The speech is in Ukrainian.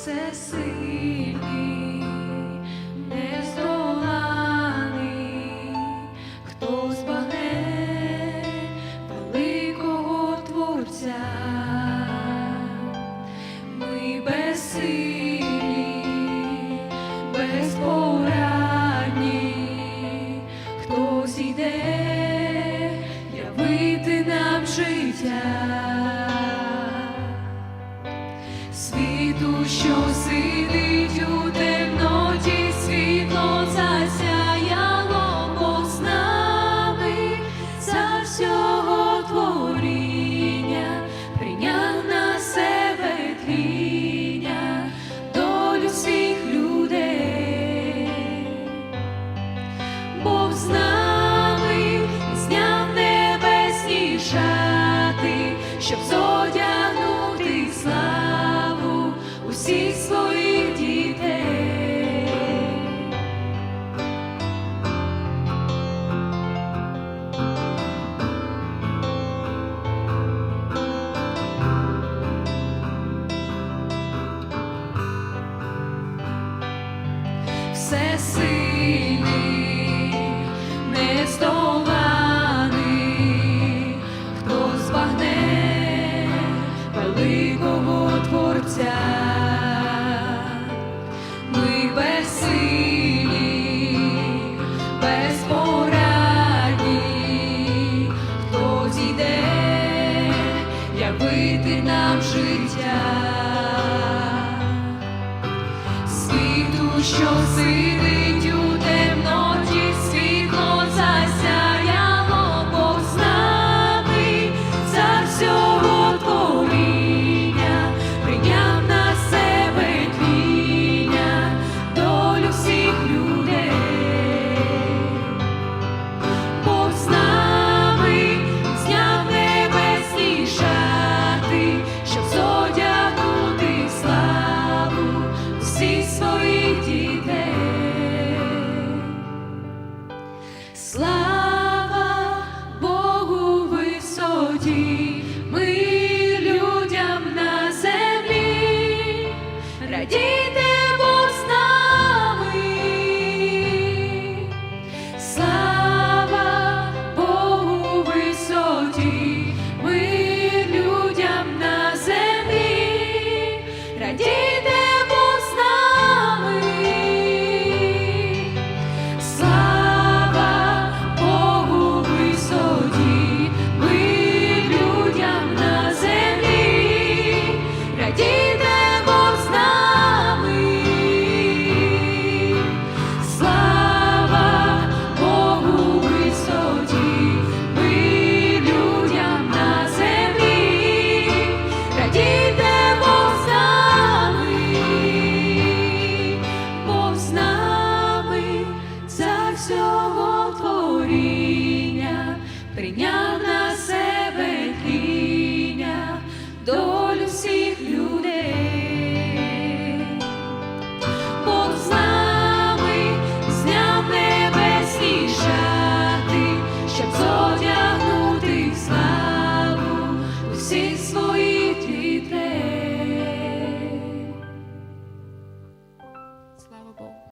всесильний, нездоланий, хто збагне великого Творця, ми безсилі, безпорадні, хто зійде явити нам життя щоб зодягнути славу усіх своїх дітей. всесильний, великого Творця. Ми безсилі, безпорадні, хто зійде явити нам життя світу, що сидить всі свої.